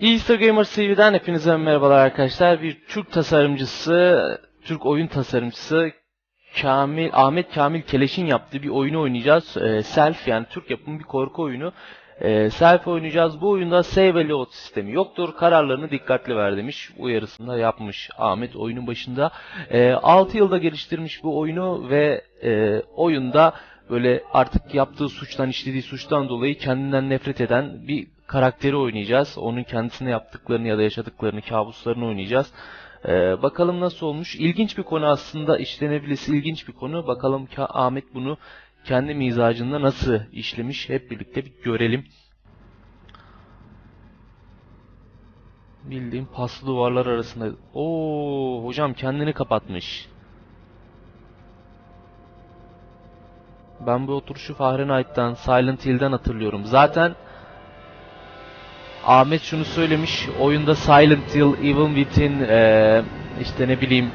Easter Gamers TV'den hepinize merhabalar arkadaşlar. Bir Türk tasarımcısı, Türk oyun tasarımcısı Kamil Ahmet Kamil Keleş'in yaptığı bir oyunu oynayacağız. Ee, Self yani Türk yapımı bir korku oyunu. Ee, Self oynayacağız. Bu oyunda save and load sistemi yoktur. Kararlarını dikkatli ver demiş. Uyarısında yapmış Ahmet oyunun başında. Ee, 6 yılda geliştirmiş bu oyunu ve e, oyunda böyle artık yaptığı suçtan işlediği suçtan dolayı kendinden nefret eden bir karakteri oynayacağız. Onun kendisine yaptıklarını ya da yaşadıklarını, kabuslarını oynayacağız. Ee, bakalım nasıl olmuş. İlginç bir konu aslında işlenebilisi ilginç bir konu. Bakalım Ahmet bunu kendi mizacında nasıl işlemiş hep birlikte bir görelim. Bildiğim paslı duvarlar arasında. Oo hocam kendini kapatmış. Ben bu oturuşu Fahrenheit'tan, Silent Hill'den hatırlıyorum. Zaten Ahmet şunu söylemiş. Oyunda Silent Hill, Even Within, eee, işte ne bileyim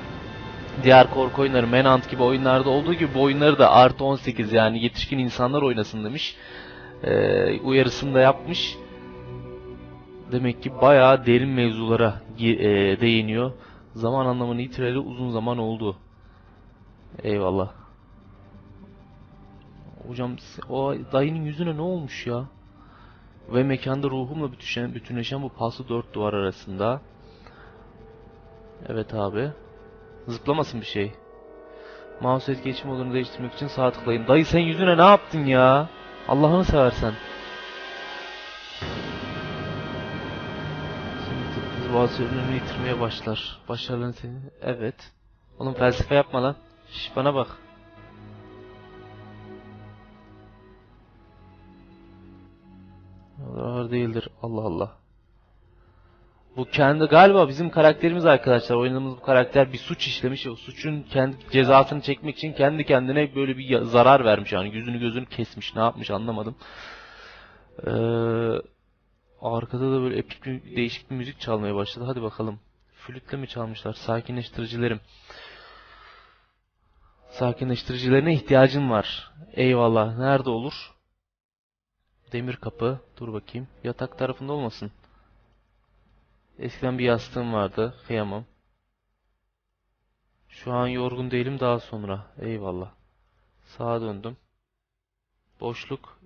diğer korku oyunları, Manhunt gibi oyunlarda olduğu gibi bu oyunları da artı 18 yani yetişkin insanlar oynasın demiş. Eee uyarısını da yapmış. Demek ki bayağı derin mevzulara eee, değiniyor. Zaman anlamını yitireli uzun zaman oldu. Eyvallah. Hocam o dayının yüzüne ne olmuş ya? Ve mekanda ruhumla bütünleşen, bütünleşen bu paslı dört duvar arasında. Evet abi. Zıplamasın bir şey. Mouse etkileşim modunu değiştirmek için sağ tıklayın. Dayı sen yüzüne ne yaptın ya? Allah'ını seversen. Şimdi bazı önünü yitirmeye başlar. Başarıların seni... Evet. Oğlum felsefe yapma lan. Şş bana bak. Ağır değildir. Allah Allah. Bu kendi galiba bizim karakterimiz arkadaşlar. Oynadığımız bu karakter bir suç işlemiş. O suçun kendi cezasını çekmek için kendi kendine böyle bir zarar vermiş. Yani yüzünü gözünü kesmiş. Ne yapmış anlamadım. Ee, arkada da böyle epik bir değişik bir müzik çalmaya başladı. Hadi bakalım. Flütle mi çalmışlar? Sakinleştiricilerim. Sakinleştiricilerine ihtiyacım var. Eyvallah. Nerede olur? Demir kapı. Dur bakayım. Yatak tarafında olmasın. Eskiden bir yastığım vardı. Kıyamam. Şu an yorgun değilim daha sonra. Eyvallah. Sağa döndüm. Boşluk.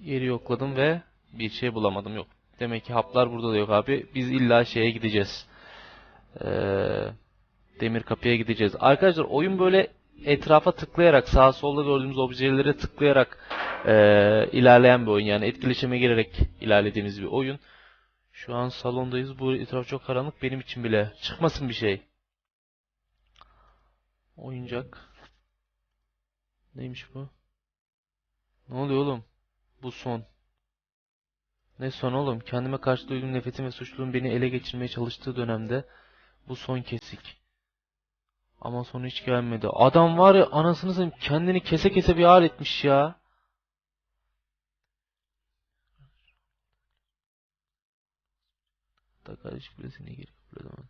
Yeri yokladım ve bir şey bulamadım. Yok. Demek ki haplar burada da yok abi. Biz illa şeye gideceğiz. Ee, demir kapıya gideceğiz. Arkadaşlar oyun böyle etrafa tıklayarak sağa solda gördüğümüz objelere tıklayarak eee, ilerleyen bir oyun. Yani etkileşime girerek ilerlediğimiz bir oyun. Şu an salondayız. Bu etraf çok karanlık benim için bile. Çıkmasın bir şey. Oyuncak. Neymiş bu? Ne oluyor oğlum? Bu son. Ne son oğlum? Kendime karşı duyduğum nefretin ve suçluluğun beni ele geçirmeye çalıştığı dönemde bu son kesik. Ama sonu hiç gelmedi. Adam var ya anasını satayım kendini kese kese bir hal etmiş ya. Takar ilişkilerine geri kabul edemem.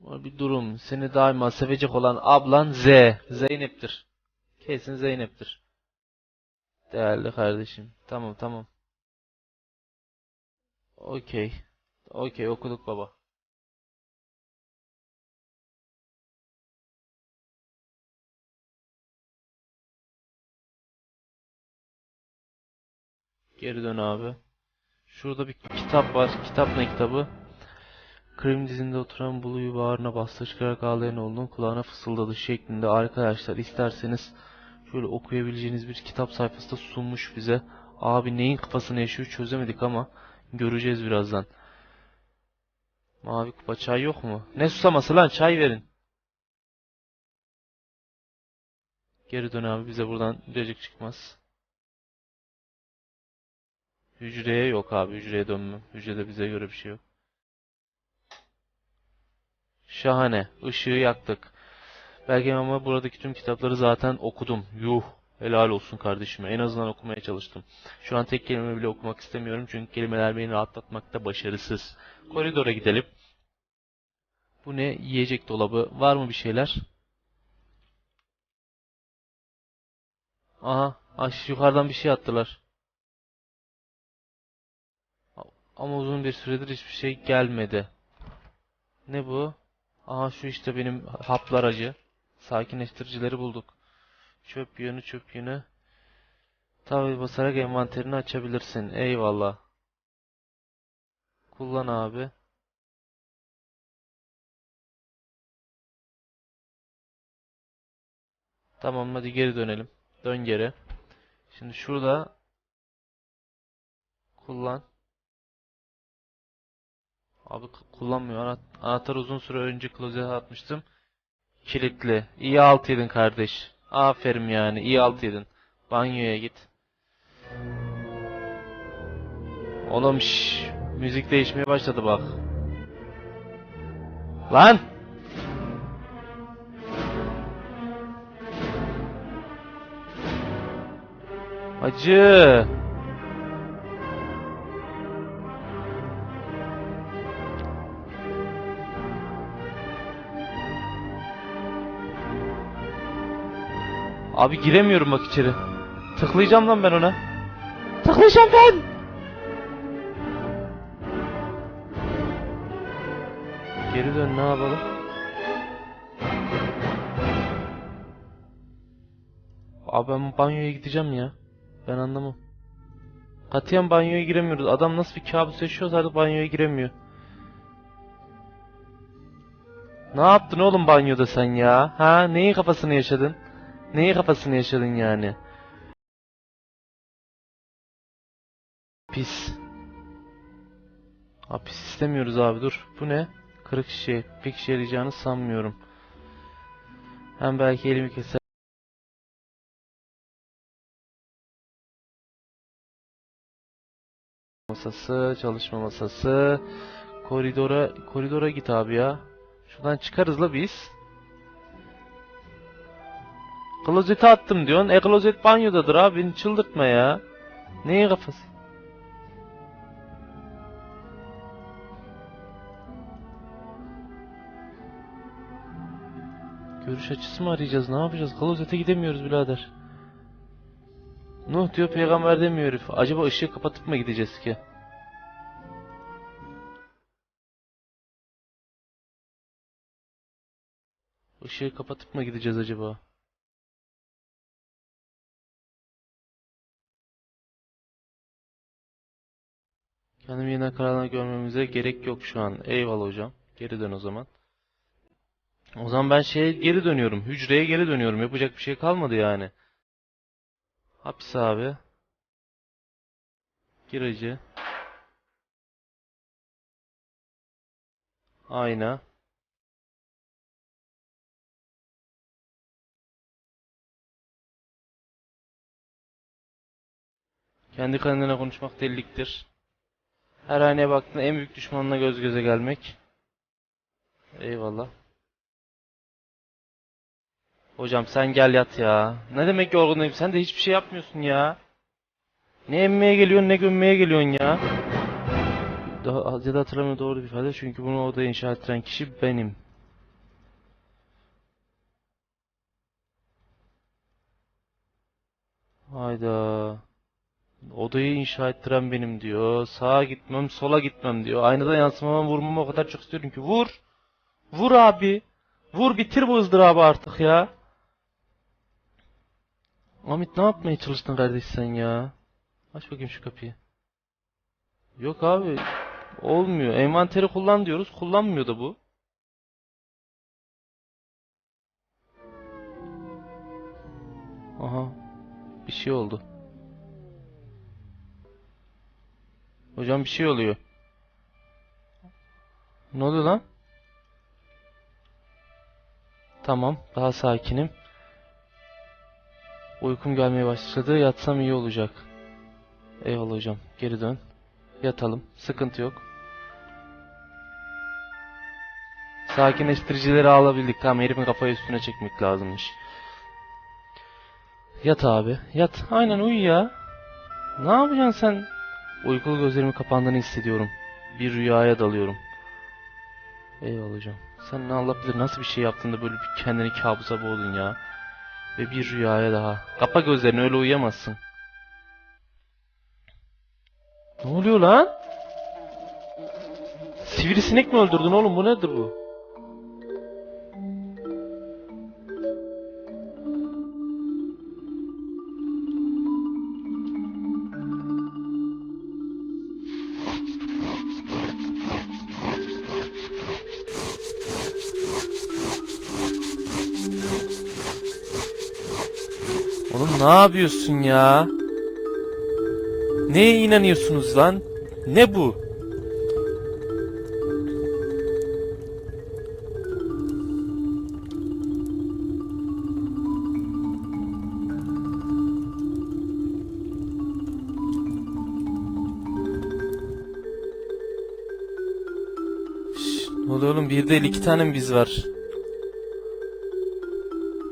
Var bir durum. Seni daima sevecek olan ablan Z. Zeynep'tir. Kesin Zeynep'tir. Değerli kardeşim. Tamam tamam. Okey. Okey okuduk baba. Geri dön abi. Şurada bir kitap var. Kitap ne kitabı? Krim dizinde oturan Blue'yu bağrına bastı. Çıkarak ağlayan oğlunun kulağına fısıldadı şeklinde. Arkadaşlar isterseniz şöyle okuyabileceğiniz bir kitap sayfası da sunmuş bize. Abi neyin kafasını yaşıyor çözemedik ama göreceğiz birazdan. Mavi kupa çay yok mu? Ne susaması lan çay verin. Geri dön abi bize buradan cacık çıkmaz. Hücreye yok abi hücreye dönmem. Hücrede bize göre bir şey yok. Şahane. Işığı yaktık. Belki ama buradaki tüm kitapları zaten okudum. Yuh. Helal olsun kardeşime. En azından okumaya çalıştım. Şu an tek kelime bile okumak istemiyorum. Çünkü kelimeler beni rahatlatmakta başarısız. Koridora gidelim. Bu ne? Yiyecek dolabı. Var mı bir şeyler? Aha, aş yukarıdan bir şey attılar. Ama uzun bir süredir hiçbir şey gelmedi. Ne bu? Aha şu işte benim haplar acı. Sakinleştiricileri bulduk. Çöp yönü çöp yönü. Tabi basarak envanterini açabilirsin. Eyvallah. Kullan abi. Tamam hadi geri dönelim. Dön geri. Şimdi şurada kullan. Abi kullanmıyor. Ana- Anahtar uzun süre önce klozete atmıştım. Kilitli. İyi alt yedin kardeş. Aferin yani. İyi alt yedin. Banyoya git. Oğlum şş, müzik değişmeye başladı bak. Lan! Acı. Abi giremiyorum bak içeri. Tıklayacağım lan ben ona. Tıklayacağım ben. Geri dön ne yapalım? Abi ben banyoya gideceğim ya. Ben anlamam. Katiyen banyoya giremiyoruz. Adam nasıl bir kabus yaşıyorsa artık banyoya giremiyor. Ne yaptın oğlum banyoda sen ya? Ha? Neyin kafasını yaşadın? Neyin kafasını yaşadın yani? Pis. Abi pis istemiyoruz abi dur. Bu ne? Kırık şişe. Pek işe yarayacağını sanmıyorum. Hem belki elimi keser. Masası, çalışma masası. Koridora, koridora git abi ya. Şuradan çıkarız la biz. Klozete attım diyorsun. E klozet banyodadır abi. Beni çıldırtma ya. Neyin kafası? Görüş açısı mı arayacağız? Ne yapacağız? Klozete gidemiyoruz birader. Nuh diyor peygamber demiyor herif. Acaba ışığı kapatıp mı gideceğiz ki? Işığı kapatıp mı gideceğiz acaba? Kendimi yeniden karanlığa görmemize gerek yok şu an. Eyvallah hocam. Geri dön o zaman. O zaman ben şeye geri dönüyorum. Hücreye geri dönüyorum. Yapacak bir şey kalmadı yani. Hapis abi. Giracı. Ayna. Kendi kendine konuşmak deliliktir. Her haneye baktığında en büyük düşmanına göz göze gelmek. Eyvallah. Hocam sen gel yat ya. Ne demek yorgunlayım? Sen de hiçbir şey yapmıyorsun ya. Ne emmeye geliyorsun ne gömmeye geliyorsun ya. Daha, ya da hatırlamıyorum doğru bir ifade çünkü bunu odaya inşa ettiren kişi benim. Hayda. Odayı inşa ettiren benim diyor. Sağa gitmem, sola gitmem diyor. Aynada yansımama vurmamı o kadar çok istiyorum ki. Vur. Vur abi. Vur bitir bu ızdırabı artık ya. Ahmet ne yapmaya çalıştın kardeş sen ya? Aç bakayım şu kapıyı. Yok abi. Olmuyor. Envanteri kullan diyoruz. Kullanmıyor da bu. Aha. Bir şey oldu. Hocam bir şey oluyor. Ne oluyor lan? Tamam, daha sakinim. Uykum gelmeye başladı. Yatsam iyi olacak. Eyvallah hocam. Geri dön. Yatalım. Sıkıntı yok. Sakinleştiricileri alabildik. Tamam herifin kafayı üstüne çekmek lazımmış. Yat abi. Yat. Aynen uyu ya. Ne yapacaksın sen? Uykulu gözlerimin kapandığını hissediyorum. Bir rüyaya dalıyorum. Eyvallah hocam. Sen ne Allah bilir nasıl bir şey yaptın da böyle bir kendini kabusa boğdun ya. Ve bir rüyaya daha. Kapa gözlerini öyle uyuyamazsın. Ne oluyor lan? Sivrisinek mi öldürdün oğlum bu nedir bu? Ne yapıyorsun ya? Neye inanıyorsunuz lan? Ne bu? Ne oluyor oğlum? Bir değil iki tane mi biz var?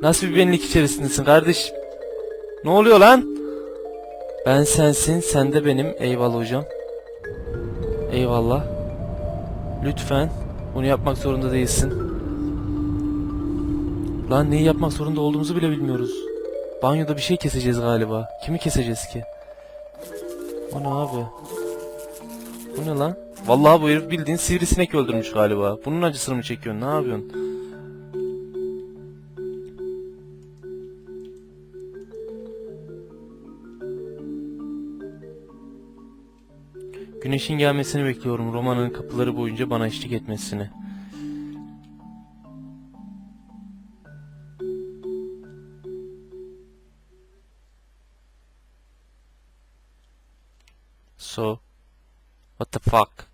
Nasıl bir benlik içerisindesin kardeş? Ne oluyor lan? Ben sensin, sen de benim. Eyvallah hocam. Eyvallah. Lütfen. Bunu yapmak zorunda değilsin. Lan neyi yapmak zorunda olduğumuzu bile bilmiyoruz. Banyoda bir şey keseceğiz galiba. Kimi keseceğiz ki? O ne abi? Bu ne lan? Vallahi bu herif bildiğin sivrisinek öldürmüş galiba. Bunun acısını mı çekiyorsun? Ne yapıyorsun? Güneşin gelmesini bekliyorum. Romanın kapıları boyunca bana eşlik etmesini. So, what the fuck?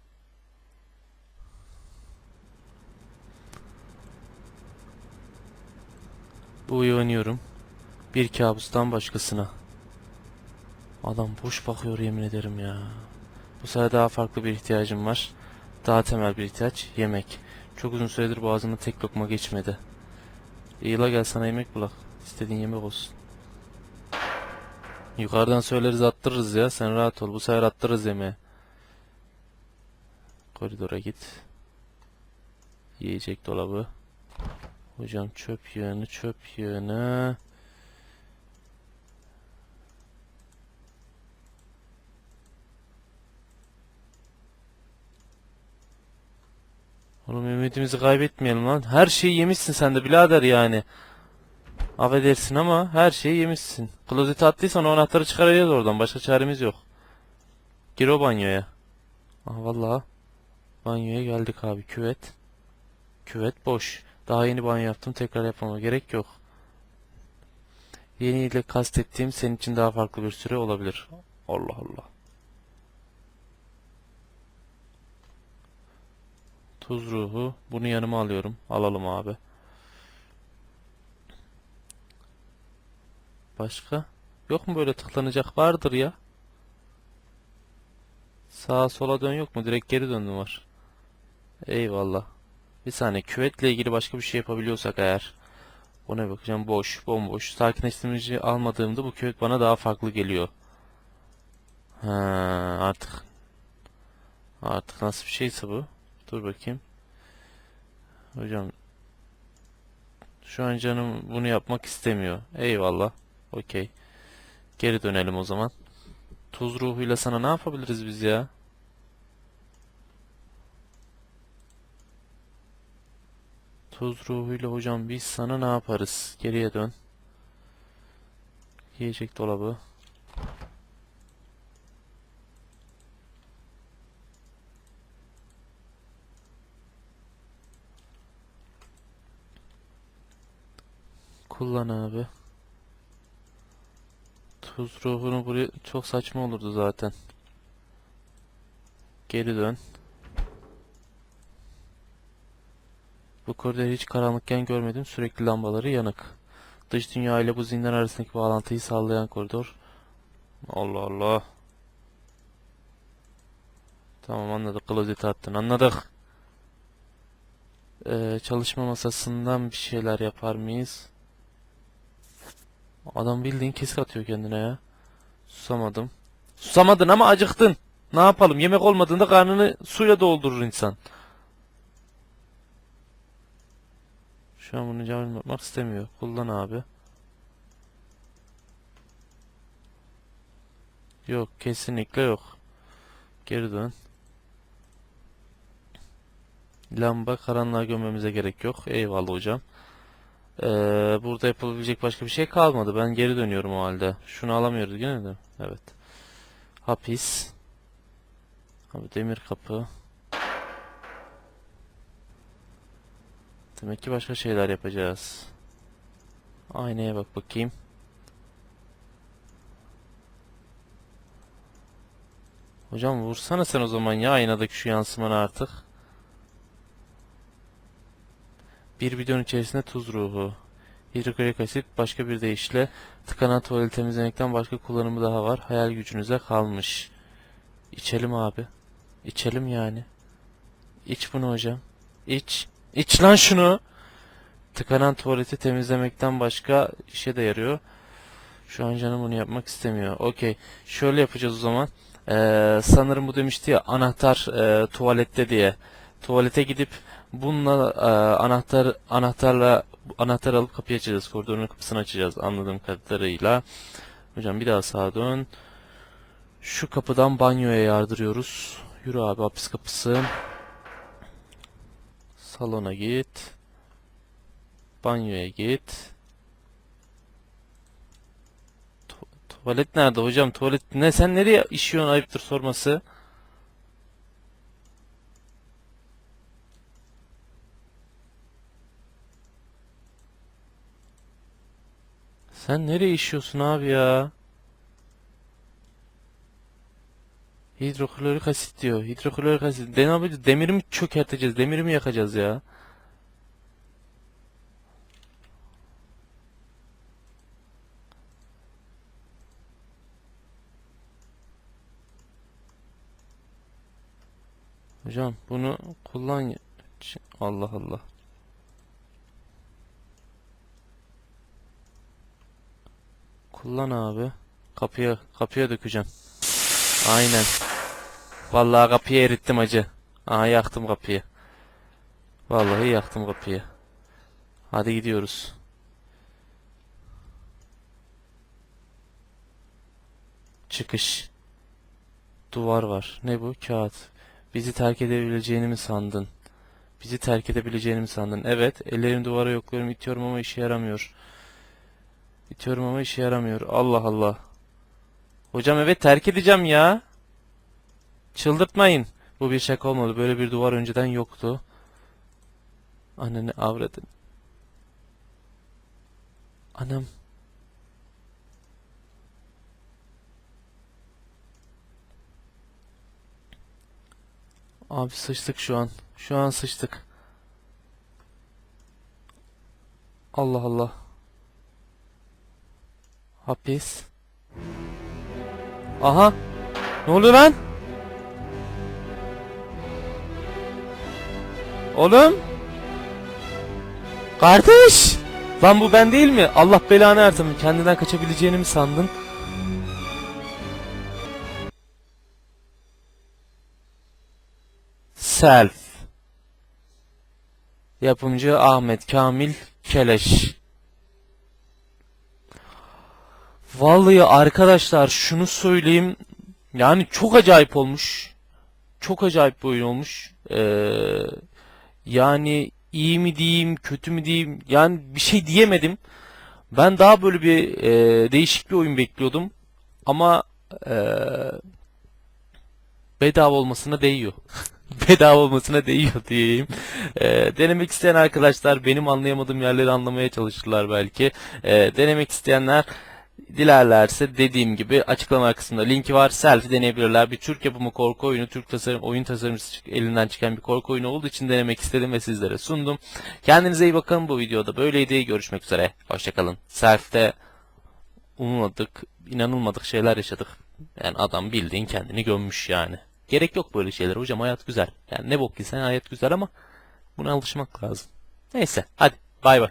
Bu uyanıyorum. Bir kabustan başkasına. Adam boş bakıyor yemin ederim ya. Bu sefer daha farklı bir ihtiyacım var. Daha temel bir ihtiyaç. Yemek. Çok uzun süredir boğazıma tek lokma geçmedi. İyi la gel sana yemek bulak. İstediğin yemek olsun. Yukarıdan söyleriz attırırız ya. Sen rahat ol. Bu sefer attırırız yemeği. Koridora git. Yiyecek dolabı. Hocam çöp yığını çöp yığını. Oğlum ümidimizi kaybetmeyelim lan. Her şeyi yemişsin sen de birader yani. Affedersin ama her şeyi yemişsin. Klozete attıysan o anahtarı çıkaracağız oradan. Başka çaremiz yok. Gir o banyoya. Aha vallahi. Banyoya geldik abi. Küvet. Küvet boş. Daha yeni banyo yaptım. Tekrar yapmama gerek yok. Yeni ile kastettiğim senin için daha farklı bir süre olabilir. Allah Allah. Tuz ruhu. Bunu yanıma alıyorum. Alalım abi. Başka? Yok mu böyle tıklanacak? Vardır ya. Sağa sola dön yok mu? Direkt geri döndüm var. Eyvallah. Bir saniye. Küvetle ilgili başka bir şey yapabiliyorsak eğer. Ona bakacağım. Boş. Bomboş. Sakinleştirici almadığımda bu küvet bana daha farklı geliyor. Ha, artık. Artık nasıl bir şeyse bu. Dur bakayım. Hocam. Şu an canım bunu yapmak istemiyor. Eyvallah. Okey. Geri dönelim o zaman. Tuz ruhuyla sana ne yapabiliriz biz ya? Tuz ruhuyla hocam biz sana ne yaparız? Geriye dön. Yiyecek dolabı. Kullan abi. Tuz ruhunu buraya çok saçma olurdu zaten. Geri dön. Bu koridoru hiç karanlıkken görmedim. Sürekli lambaları yanık. Dış dünya ile bu zindan arasındaki bağlantıyı sağlayan koridor. Allah Allah. Tamam anladık. Klozeti attın. Anladık. Ee, çalışma masasından bir şeyler yapar mıyız? Adam bildiğin kesik atıyor kendine ya. Susamadım. Susamadın ama acıktın. Ne yapalım yemek olmadığında karnını suyla doldurur insan. Şu an bunu cevap yapmak istemiyor. Kullan abi. Yok kesinlikle yok. Geri dön. Lamba karanlığa gömmemize gerek yok. Eyvallah hocam. Ee, burada yapılabilecek başka bir şey kalmadı. Ben geri dönüyorum o halde. Şunu alamıyoruz yine de. Evet. Hapis. Abi demir kapı. Demek ki başka şeyler yapacağız. Aynaya bak bakayım. Hocam vursana sen o zaman ya aynadaki şu yansımanı artık. Bir bidon içerisinde tuz ruhu. Hidroklorik asit başka bir deyişle tıkanan tuvaleti temizlemekten başka kullanımı daha var. Hayal gücünüze kalmış. İçelim abi. İçelim yani. İç bunu hocam. İç. İç lan şunu. Tıkanan tuvaleti temizlemekten başka işe de yarıyor. Şu an canım bunu yapmak istemiyor. Okey. Şöyle yapacağız o zaman. Ee, sanırım bu demişti ya anahtar e, tuvalette diye. Tuvalete gidip bununla e, anahtar anahtarla anahtar alıp kapıyı açacağız. Koridorun kapısını açacağız anladığım kadarıyla. Hocam bir daha sağa dön. Şu kapıdan banyoya yardırıyoruz. Yürü abi hapis kapısı. Salona git. Banyoya git. Tu- tuvalet nerede hocam? Tuvalet ne? Sen nereye işiyorsun ayıptır sorması. Sen nereye işiyorsun abi ya? Hidroklorik asit diyor. Hidroklorik asit. Ne yapacağız? Demiri mi çökerteceğiz? Demiri mi yakacağız ya? Hocam bunu kullan. Allah Allah. Kullan abi. Kapıya kapıya dökeceğim. Aynen. Vallahi kapıyı erittim acı. Aha yaktım kapıyı. Vallahi yaktım kapıyı. Hadi gidiyoruz. Çıkış. Duvar var. Ne bu? Kağıt. Bizi terk edebileceğini mi sandın? Bizi terk edebileceğini mi sandın? Evet. Ellerimi duvara yokluyorum. itiyorum ama işe yaramıyor. İtiyorum ama işe yaramıyor. Allah Allah. Hocam evet terk edeceğim ya. Çıldırtmayın. Bu bir şaka olmadı. Böyle bir duvar önceden yoktu. Ananı avradın. Anam. Abi sıçtık şu an. Şu an sıçtık. Allah Allah. Hapis. Aha. Ne oluyor lan? Oğlum. Kardeş. Lan bu ben değil mi? Allah belanı versin. Kendinden kaçabileceğini mi sandın? Self. Yapımcı Ahmet Kamil Keleş. Vallahi arkadaşlar şunu söyleyeyim. Yani çok acayip olmuş. Çok acayip bir oyun olmuş. Ee, yani iyi mi diyeyim, kötü mü diyeyim. Yani bir şey diyemedim. Ben daha böyle bir e, değişik bir oyun bekliyordum. Ama e, bedava olmasına değiyor. bedava olmasına değiyor diyeyim. Ee, denemek isteyen arkadaşlar benim anlayamadığım yerleri anlamaya çalışırlar belki. Ee, denemek isteyenler dilerlerse dediğim gibi açıklama kısmında linki var. Selfie deneyebilirler. Bir Türk yapımı korku oyunu, Türk tasarım oyun tasarımcısı elinden çıkan bir korku oyunu olduğu için denemek istedim ve sizlere sundum. Kendinize iyi bakın. Bu videoda böyleydi. Görüşmek üzere. Hoşçakalın. Selfie'de ummadık, inanılmadık şeyler yaşadık. Yani adam bildiğin kendini gömmüş yani. Gerek yok böyle şeyler hocam hayat güzel. Yani ne bok yesen hayat güzel ama buna alışmak lazım. Neyse hadi bay bay.